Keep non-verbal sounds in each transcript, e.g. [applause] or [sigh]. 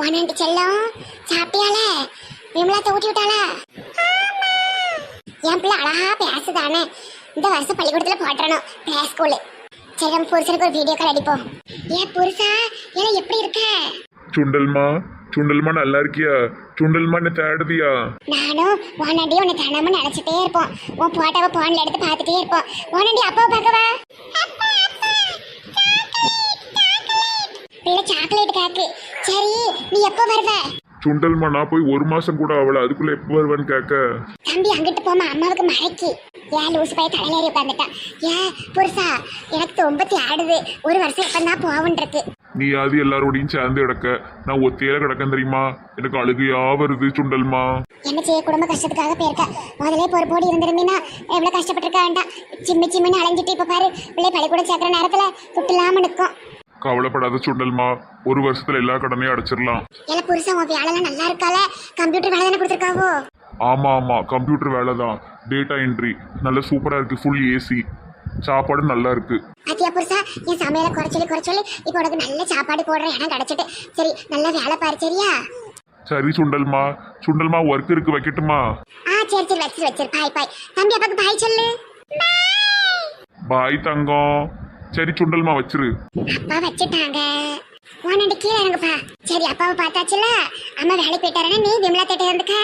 ஒன்னாண்டி செல்லம் சாப்பிட்டியால விமலா ஊட்டி விட்டாளா? என் பிள்ளை அழகா பேசுதானே. இந்த வருஷம் பள்ளிக்கூடத்துல போட்டுறணும் பிளே ஸ்கூலு சரி நம்ம புருஷனுக்கு ஒரு வீடியோ கால் அடிப்போம். ஏன் புருஷா ஏன் எப்படி இருக்க? சுண்டல்மா சுண்டல்மா நல்லா இருக்கியா? சுண்டல்மா என்ன தேடுதியா? நானும் உன்னாண்டி உன்னை தினமும் நினைச்சிட்டே இருப்போம். உன் போட்டோவை போன்ல எடுத்து பார்த்துட்டே இருப்போம். உன்னாண்டி அப்பாவை பார்க்கவா? பிள்ளை சாக்லேட் கேக்கு. சரி நீ எப்போ வருவ? சுண்டல்மா நான் போய் ஒரு மாசம் கூட அவளை அதுக்குள்ள எப்போ வருவேன்னு கேட்க தம்பி அங்கிட்டு போமா அம்மாவுக்கு மறைக்கி ஏன் லூசு பைய தலையிலேறி உட்காந்துட்டான் ஏன் புருஷா எனக்கு தொம்பத்தி ஆடுது. ஒரு வருஷம் எப்போ தான் இருக்கு நீ அது எல்லாரோடையும் சேர்ந்து கிடக்க. நான் ஒத்தையில கிடக்கேன் தெரியுமா? எனக்கு அழுகையா வருது சுண்டல்மா. என்ன செய்ய குடும்ப கஷ்டத்துக்காக போயிருக்க. முதலே பொறுப்போடு இருந்திருந்தீங்கன்னா எவ்வளவு கஷ்டப்பட்டிருக்க வேண்டாம். சிம்மி சிம்மின்னு அலைஞ்சிட்டு இப்ப பாரு பிள்ளை பள்ளிக்கூடம் சேர்க்கிற நேரத்துல துட்டு இல்லாம நிற்கும் கவலைப்படாத சுண்டல்மா ஒரு வருஷத்துல எல்லா கடனையும் அடைச்சிடலாம். ஏல புருஷன் உன் வேலைலாம் நல்லா இருக்கால கம்ப்யூட்டர் வேலை தானே கொடுத்துருக்காவோ? ஆமா ஆமா கம்ப்யூட்டர் வேலை தான். டேட்டா என்ட்ரி நல்ல சூப்பரா இருக்கு ஃபுல் ஏசி சாப்பாடு நல்லா இருக்கு. அத்தியா புருஷா என் சமையலை குறைச்சொல்லி குறைச்சொல்லி இப்போ உனக்கு நல்ல சாப்பாடு போடுற இடம் கிடைச்சிட்டு. சரி நல்லா வேலை பாரு சரியா? சரி சுண்டல்மா. சுண்டல்மா ஒர்க் இருக்கு வைக்கட்டுமா? ஆ சரி சரி வச்சிரு வச்சிரு. பாய் பாய். தம்பி அப்பாக்கு பாய் சொல்லு. பாய் தங்கம். சரி சுண்டல்மா வச்சிரு. அப்பா வச்சுட்டாங்க. உன்னோட கீழே இறங்குப்பா. சரி அப்பாவை பார்த்தாச்சுல? அம்மா வேலைக்கு போயிட்டாரனே நீ விமலா தேட்டை இருந்துக்க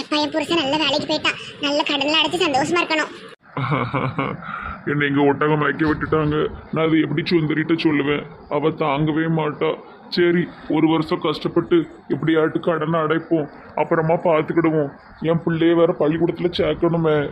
எப்பா என் புருஷன் நல்ல வேலைக்கு போயிட்டான் நல்ல கடன்ல அடைச்சு சந்தோஷமா இருக்கணும். [laughs] என்னை இங்க ஒட்டகம் மயக்க விட்டுட்டாங்க. நான் அதை எப்படி சுந்தரிட்ட சொல்லுவேன்? அவ தாங்கவே மாட்டா. சரி ஒரு வருஷம் கஷ்டப்பட்டு எப்படியாட்டு கடனை அடைப்போம். அப்புறமா பார்த்துக்கிடுவோம். என் பிள்ளைய வேற பள்ளிக்கூடத்துல சேர்க்கணுமே.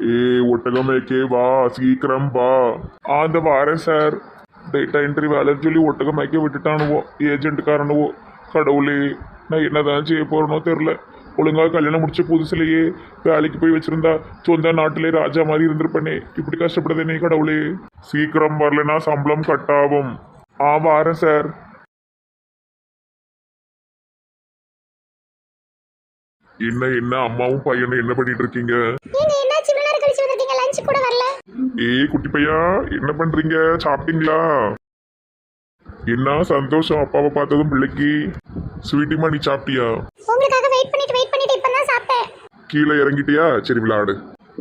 ஏ ஒட்டகமேக்கே வா சீக்கிரம் வா. அந்த வாரேன் சார். டேட்டா என்ட்ரி வேலைன்னு சொல்லி ஒட்டகமேக்கே விட்டுட்டானுவோ ஏஜென்ட்டுக்காரனுவோ கடவுளே நான் என்னதான் செய்ய போறேனோ தெரில ஒழுங்காக கல்யாணம் முடிச்ச புதுசுலேயே வேலைக்கு போய் வச்சிருந்தா சொந்த நாட்டிலே ராஜா மாதிரி இருந்திருப்பனே. இப்படி கஷ்டப்படுதேனே கடவுளே. சீக்கிரம் வரலனா சம்பளம் கட்டாகும். ஆ வாரேன் சார். என்ன என்ன அம்மாவும் பையனும் என்ன பண்ணிட்டு இருக்கீங்க நீங்க என்னாச்சு இவ்வளவு நேரம் கழிச்சு கூட வரல. ஏய் குட்டி பையா என்ன பண்றீங்க? சாப்பிட்டீங்களா? என்ன சந்தோஷம் அப்பாவை பார்த்ததும் பிள்ளைக்கு. ஸ்வீட்டிமா நீ சாப்பிட்டியா? உங்களுக்காக வெயிட் பண்ணிட்டு வெயிட் பண்ணிட்டு இப்பதான் சாப்பிட்டேன். கீழே இறங்கிட்டியா? சரி விளையாடு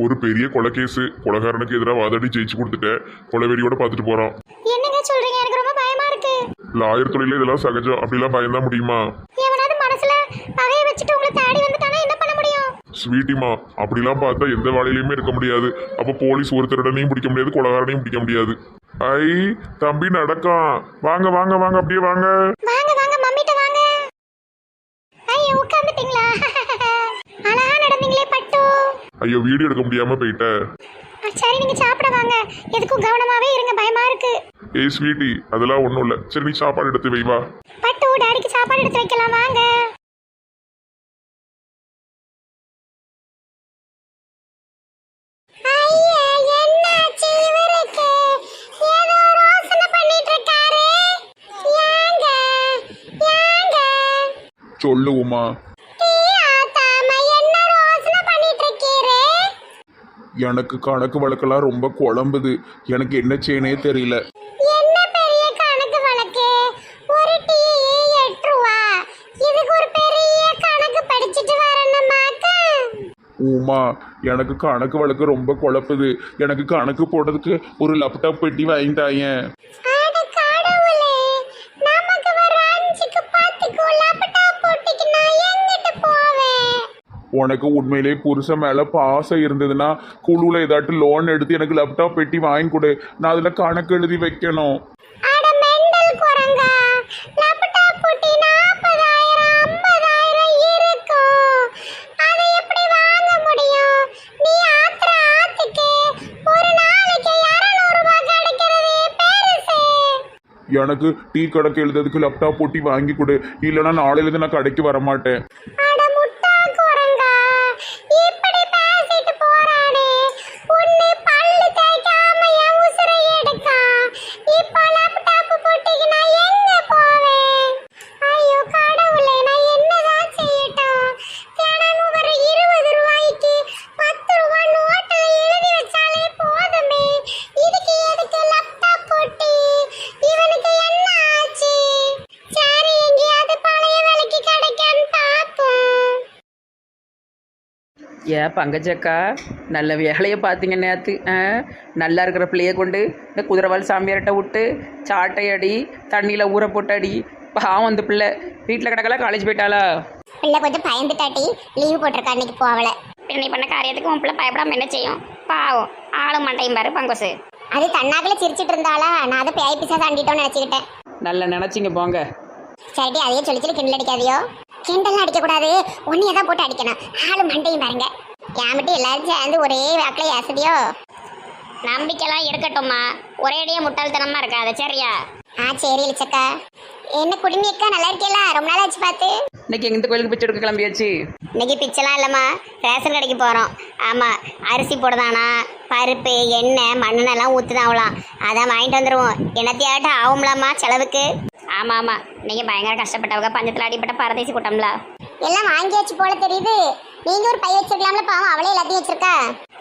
ஒரு பெரிய கொலை கேஸு கொலைகாரனுக்கு எதிராக வாதாடி ஜெயிச்சு கொடுத்துட்டேன் கொலைவெறியோட பார்த்துட்டு போறான். என்னங்க சொல்றீங்க? எனக்கு ரொம்ப பயமா இருக்கு. லாயர் தொழில இதெல்லாம் சகஜம். அப்படிலாம் பயந்தான் முடியுமா? எவனாவது மனசுல பகைய வச்சுட்டு உங்களை தேடி வந்துட்டானா என்ன பண்ண முடியும் ஸ்வீட்டிமா அப்படிலாம் பார்த்தா எந்த வேலையிலுமே இருக்க முடியாது. அப்போ போலீஸ் ஒரு திருடனையும் பிடிக்க முடியாது கொலகாரனையும் பிடிக்க முடியாது. ஐ தம்பி நடக்கான். வாங்க வாங்க வாங்க அப்படியே வாங்க. வாங்க வாங்க மம்மிட்ட வாங்க. ஐயோ உட்காந்துட்டீங்களா [laughs] அழகா நடந்தீங்களே பட்டு. ஐயோ வீடியோ எடுக்க முடியாம போயிட்டேன் ஆ, சரி நீங்க சாப்பிட வாங்க. எதுக்கும் கவனமாவே இருங்க பயமா இருக்கு. ஏய் ஸ்வீட்டி அதெல்லாம் ஒன்றும் இல்லை. சரி நீ சாப்பாடு எடுத்து வை வா. பட்டு டாடிக்கு சாப்பாடு எடுத்து வைக்கலாம் வாங்க. சொல்லு உமா டீ ஆத்தாம என்ன ரோசனை பண்ணிட்டு இருக்கீரு? எனக்கு கணக்கு வழக்கெல்லாம் ரொம்ப குழம்புது. எனக்கு என்ன செய்யனே தெரியல? உமா எனக்கு கணக்கு வழக்கு ரொம்ப குழப்புது. எனக்கு கணக்கு போடுறதுக்கு ஒரு லேப்டாப் பெட்டி வாங்கிட்டாயேன். உனக்கு உண்மையிலே புருஷன் மேல பாசம் இருந்ததுன்னா குழுவில் ஏதாட்டும் லோன் எடுத்து எனக்கு லேப்டாப் பெட்டி வாங்கி கொடு நான் அதில் கணக்கு எழுதி வைக்கணும் அட மெண்டல் குரங்கா, laptop போட்டி 40,000, 50,000 இருக்கும். அதை எப்படி வாங்க முடியும்? நீ ஆத்துற ஆத்துக்கு ஒரு நாளைக்கு 200 ரூபாய் கிடைக்கிறதே பெருசு. எனக்கு டீ கணக்கு எழுதுறதுக்கு லேப்டாப் போட்டி வாங்கி கொடு இல்லைன்னா நாளையிலேருந்து நான் கடைக்கு வர ஏன் பங்கஜக்கா நல்ல வேலையை பார்த்தீங்க நேற்று ஆ? நல்லா இருக்கிற பிள்ளைய கொண்டு இந்த குதிரவால் சாமியார்கிட்ட விட்டு சாட்டை அடி தண்ணியில் ஊற போட்டு அடி. பாவம் அந்த பிள்ளை. வீட்டில் கிடக்கல காலேஜ் போயிட்டாளா? பிள்ளை கொஞ்சம் பயந்துட்டாட்டி லீவு போட்டிருக்கா இன்னைக்கு போகல. பின்னி பண்ண காரியத்துக்கு உன் பிள்ளை பயப்படாம என்ன செய்யும்? பாவம். ஆளும் மண்டையும் பாரு பங்கோசு அது தன்னாக்குல சிரிச்சிட்டு இருந்தாளா? நான் அதை பேய் பிசா தாண்டிட்டோம்னு நினைச்சுக்கிட்டேன். நல்லா நினச்சிங்க போங்க. சரிடி அதையே சொல்லி சொல்லி கிண்டல் அடிக்காதியோ. கிண்டல்லாம் அடிக்க கூடாது ஒன்னையே தான் போட்டு அடிக்கணும். ஆளு மண்டையும் பாருங்க. ஏமிட்டு எல்லாரும் சேர்ந்து ஒரே வாக்கில் ஏசதியோ? நம்பிக்கைலாம் இருக்கட்டும்மா. ஒரேடியே முட்டாள்தனமா இருக்காது சரியா? ஆ சரி இளிச்சக்கா. என்ன குடுமி அக்கா நல்லா இருக்கீங்களா ரொம்ப நாள் ஆச்சு பார்த்து. இன்னைக்கு எந்த கோயிலுக்கு பிச்சை எடுக்க கிளம்பியாச்சு? இன்னைக்கு பிச்சைலாம் இல்லைம்மா. ரேஷன் கடைக்கு போகிறோம் ஆமாம் அரிசி போடுதானா? பருப்பு எண்ணெய் மண்ணெண்ணெல்லாம் ஊற்றுதாவலாம் அதான் வாங்கிட்டு வந்துடுவோம் என்னத்தையாட்டும் ஆகும்லாம்மா செலவுக்கு? ஆமாம் ஆமாம் நீங்கள் பயங்கர கஷ்டப்பட்டவங்க பஞ்சத்தில் அடிப்பட்ட பரதேசி கூட்டம்ல. எல்லாம் வாங்கியாச்சு போல தெரியுது. நீங்க ஒரு பை வச்சிருக்கலாம்ல பாவம் அவளே எல்லாத்தையும் வச்சிருக்கா?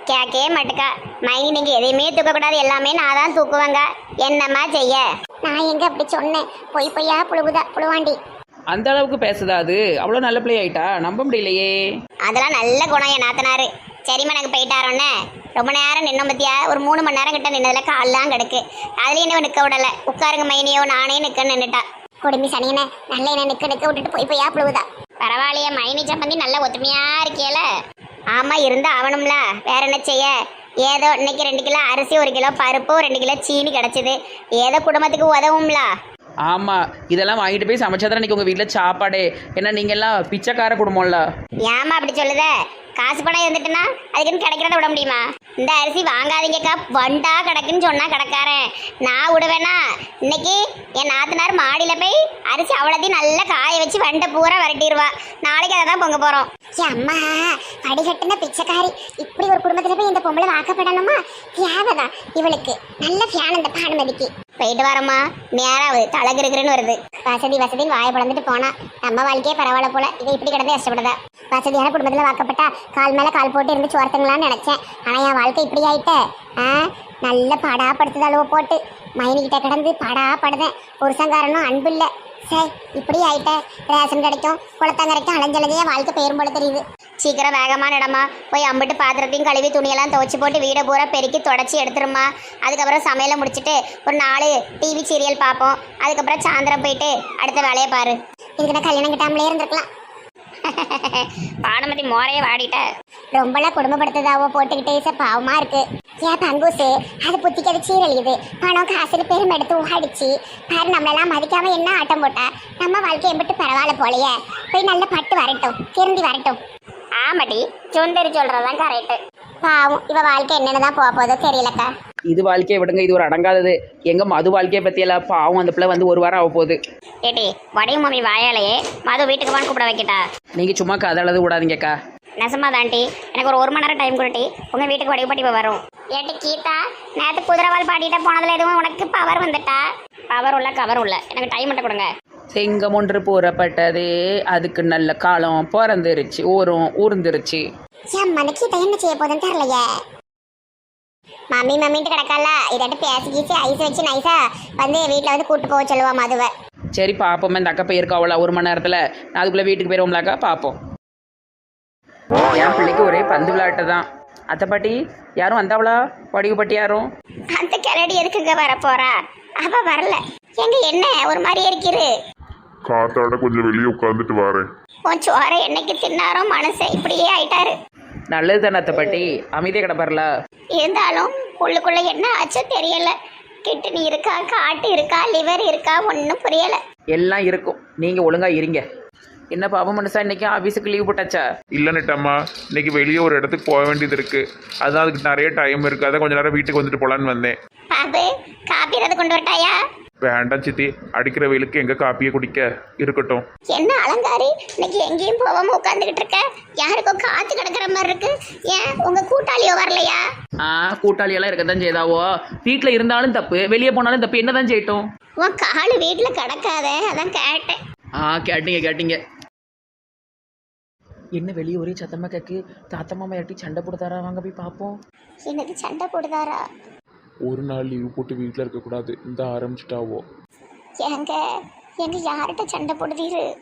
கேட்கவே மாட்டுக்கா. மைனி நீங்கள் எதையுமே தூக்கக்கூடாது எல்லாமே நான் தான் தூக்குவேங்க. என்னம்மா செய்ய? நான் எங்க அப்படி சொன்னேன்? பொய் பொய்யா புழுகுதா புழுவாண்டி. அந்த அளவுக்கு பேசுதா அது? அவ்வளோ நல்ல பிள்ளை ஆயிட்டா? நம்ப முடியலையே. அதெல்லாம் நல்ல குணம் என் நாத்தனாரு. சரிம்மா எனக்கு போயிட்டாரோன்னே. ரொம்ப நேரம் நின்ன பத்தியா? ஒரு மூணு மணி நேரம் கிட்ட நின்னதில் கால்லாம் கிடக்கு. அதுலேயும் என்ன நிற்க விடலை. உட்காருங்க மைனியோ நானே நிற்க நின்றுட்டா கொடுமி சனியனை நல்ல என்ன நிக்க நிற்க விட்டுட்டு போய் போய் புழுகுதா பரவாயில்லையே மைனி சம்பந்தி நல்ல ஒத்துமையா இருக்கியல? ஆமா இருந்தால் ஆகணும்ல வேற என்ன செய்ய? ஏதோ இன்னைக்கு ரெண்டு கிலோ அரிசி ஒரு கிலோ பருப்பு ரெண்டு கிலோ சீனி கிடச்சிது. ஏதோ குடும்பத்துக்கு உதவும்ல. ஆமாம் இதெல்லாம் வாங்கிட்டு போய் சமைச்சாதான் இன்னைக்கு உங்கள் வீட்டில் சாப்பாடு. ஏன்னா நீங்கள்லாம் பிச்சைக்கார குடும்பம்ல. ஏமா அப்படி சொல்லுத? காசு பணம் இருந்துட்டுனா அதுக்குன்னு கிடைக்கிறத விட முடியுமா? இந்த அரிசி வாங்காதீங்கக்கா வண்டா கிடக்குன்னு சொன்னா கிடக்காரன். நான் விடுவேனா? இன்னைக்கு என் நாத்தனார் மாடியில போய் அரிசி அவ்வளோத்தையும் நல்லா காய வச்சு வண்டை பூரா விரட்டிடுவா நாளைக்கு அதை தான் பொங்க போறோம். ஏ அம்மா படிகட்டுன பிச்சைக்காரி இப்படி ஒரு குடும்பத்துல போய் இந்த பொம்பளை வாக்கப்படணுமா? தேவைதான் இவளுக்கு. நல்ல ஃபேன் இந்த பானுமதிக்கு. போயிட்டு வரமா நேராவது தலகிருக்குன்னு வருது. வசதி வசதின்னு வாயை பிளந்துட்டு போனா. நம்ம வாழ்க்கையே பரவாயில்ல போல. இதை இப்படி கிடந்து கஷ்டப்படுதா? வசதியான குடும்பத்துல வாக்கப்பட்டா கால் மேல கால் போட்டு இருந்து சோர்த்துங்களான்னு நினைச்சேன். ஆனா என் வாழ்க்கை இப்படி ஆயிட்ட. ஆ? நல்ல படா படுத்துதளவு அளவு போட்டு. மைனிக்கிட்ட கிடந்து படா படுதேன். புருஷங்காரனும் அன்பு இல்ல. சே இப்படி ஆயிட்டேன் ரேஷன் கிடைக்கும் குளத்தங்கரைக்கும் அலைஞ்சலதையே வாழ்க்கை பெயரும் போல தெரியுது. சீக்கிரம் வேகமான இடமா போய் அம்பிட்டு பாத்திரத்தையும் கழுவி துணியெல்லாம் துவச்சி போட்டு வீடை பூரா பெருக்கி தொடச்சி எடுத்துருமா அதுக்கப்புறம் சமையலை முடிச்சிட்டு ஒரு நாலு டிவி சீரியல் பார்ப்போம். அதுக்கப்புறம் சாயந்தரம் போயிட்டு அடுத்த வேலையை பாரு. இதுக்கு நான் கல்யாணம் கிட்டாமலே இருந்திருக்கலாம். பானுமதி மோரையே வாடிட்ட. ரொம்பலாம் குடும்பப்படுத்துதாவோ போட்டுக்கிட்டே சார் பாவமா இருக்கு. ஏன் தங்கூசு அது புத்திக்கு சீரழியுது பணம் காசுன்னு பேரும் எடுத்து உகாடிச்சு. பாரு நம்மளெல்லாம் மதிக்காம என்ன ஆட்டம் போட்டா? நம்ம வாழ்க்கை எம்பிட்டு பரவாயில்ல போலையே. போய் நல்ல பட்டு வரட்டும் திருந்தி வரட்டும். ஆமாடி சுந்தரி சொல்றதுதான் கரெக்டு பாவம் இவ வாழ்க்கை என்னென்னதான் போக போதோ தெரியலக்கா. இது வாழ்க்கையை விடுங்க இது ஒரு அடங்காதது. எங்கள் மது வாழ்க்கையை பற்றியெல்லாம் பாவம் அந்த பிள்ளை வந்து ஒரு வாரம் ஆக போகுது. ஏட்டி வடிவு மம்மி வாயாலேயே மது வீட்டுக்கு வான்னு கூப்பிட வைக்கிட்டா? நீங்கள் சும்மா கதளது விடாதீங்கக்கா. நெசமா தாண்டி எனக்கு ஒரு ஒரு மணி நேரம் டைம் கொடுட்டி உங்க வீட்டுக்கு வடிவு பாட்டி இப்ப வரும். ஏட்டி கீதா நேத்து குதிரவால் பாடிட்ட போனதுல எதுவும் உனக்கு பவர் வந்துட்டா? பவர் உள்ள கவர் உள்ள. எனக்கு டைம் மட்டும் கொடுங்க. செங்கம் ஒன்று கூறப்பட்டது அதுக்கு நல்ல காலம் பிறந்துருச்சு. ஊரும் ஊர்ந்துருச்சு. ஏன் மனக்கீட்ட என்ன செய்ய போதுன்னு தெரியலையே. மம்மி மம்மின்ட்டு கிடக்கல இதாட்டு பேசி கீச்சு ஐஸ் வச்சு நைஸா வந்து வீட்டில் வந்து கூட்டு போக சொல்லுவா மதுவை சரி பார்ப்போம் இந்த அக்கா போயிருக்காவளா ஒரு மணி நேரத்தில். நான் அதுக்குள்ளே வீட்டுக்கு போயிருவோம்லாக்கா பார்ப்போம் என் பிள்ளைக்கு ஒரே பந்து விளையாட்டு தான் அத்தை பாட்டி யாரும் வந்தாவளா? வடிவு பாட்டி யாரும்? அந்த கிளடி எதுக்குங்க வர போறா அவ வரல. எங்க என்ன? ஒரு மாதிரி இருக்கிறது காத்தாட கொஞ்சம் வெளியே உட்காந்துட்டு வரேன். உன் சோற என்னைக்கு தின்னாரோ மனசை இப்படியே ஆயிட்டாரு. நல்லது தானே அத்தை பாட்டி. அமைதியாக கிடப்பார்ல? இருந்தாலும் உள்ளுக்குள்ள என்ன ஆச்சோ தெரியல. கிட்னி இருக்கா காட்டு இருக்கா லிவர் இருக்கா ஒன்றும் புரியல. எல்லாம் இருக்கும். நீங்கள் ஒழுங்காக இருங்க. என்ன பாவம் மனுஷா இன்னைக்கு? ஆஃபீஸுக்கு லீவ் போட்டாச்சா? இல்லை நெட்டம்மா இன்னைக்கு வெளியே ஒரு இடத்துக்கு போக வேண்டியது இருக்கு. அதான் அதுக்கு நிறைய டைம் இருக்கு. அதான் கொஞ்ச நேரம் வீட்டுக்கு வந்துட்டு போலான்னு வந்தேன். பாபு காப்பி ஏதாவது கொண்டு வரட்டாயா? வேண்டாம் சித்தி. அடிக்கிற வெயிலுக்கு எங்க காப்பியை குடிக்க? இருக்கட்டும். என்ன அலங்காரி? இன்னைக்கு எங்கேயும் போகாம உட்காந்துக்கிட்டு இருக்க? யாருக்கோ காத்து கிடக்குற மாதிரி இருக்கு. ஏன்? உங்க கூட்டாளியோ வரலையா? ஆ கூட்டாளியெல்லாம் இருக்க தான் செய்தாவோ? வீட்டில் இருந்தாலும் தப்பு வெளியே போனாலும் தப்பு. என்ன தான் செய்யட்டும்? உன் காலு வீட்டுல கிடக்காத அதான் கேட்டேன். ஆ கேட்டீங்க கேட்டீங்க. என்ன வெளியே ஒரே சத்தமாக கேட்கு தாத்தா மாமா யாட்டி சண்டை போடுதாரா வாங்க போய் பார்ப்போம். எனக்கு சண்டை போடுதாரா ஒரு நாள் லீவ் போட்டு வீட்டில் இருக்கக்கூடாது. இந்த ஆரம்பிச்சிட்டாவோ? எங்க எங்க யார்கிட்ட சண்டை போடுதீரு?